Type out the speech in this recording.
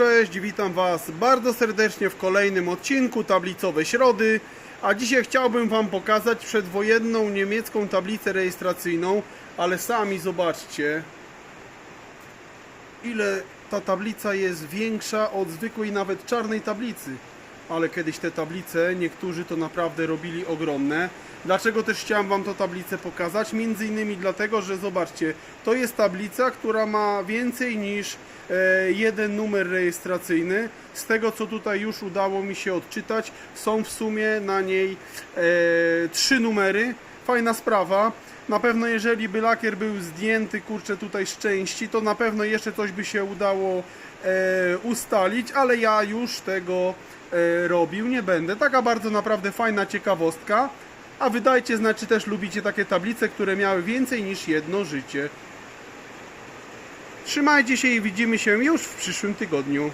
cześć, witam Was bardzo serdecznie w kolejnym odcinku Tablicowe Środy. A dzisiaj chciałbym Wam pokazać przedwojenną niemiecką tablicę rejestracyjną, ale sami zobaczcie, ile ta tablica jest większa od zwykłej nawet czarnej tablicy. Ale kiedyś te tablice, niektórzy to naprawdę robili ogromne. Dlaczego też chciałem Wam tę tablicę pokazać? Między innymi dlatego, że zobaczcie, to jest tablica, która ma więcej niż e, jeden numer rejestracyjny. Z tego co tutaj już udało mi się odczytać, są w sumie na niej e, trzy numery. Fajna sprawa. Na pewno jeżeli by lakier był zdjęty, kurczę, tutaj z części, to na pewno jeszcze coś by się udało e, ustalić, ale ja już tego e, robił nie będę. Taka bardzo naprawdę fajna ciekawostka. A wydajcie znać, czy też lubicie takie tablice, które miały więcej niż jedno życie. Trzymajcie się i widzimy się już w przyszłym tygodniu.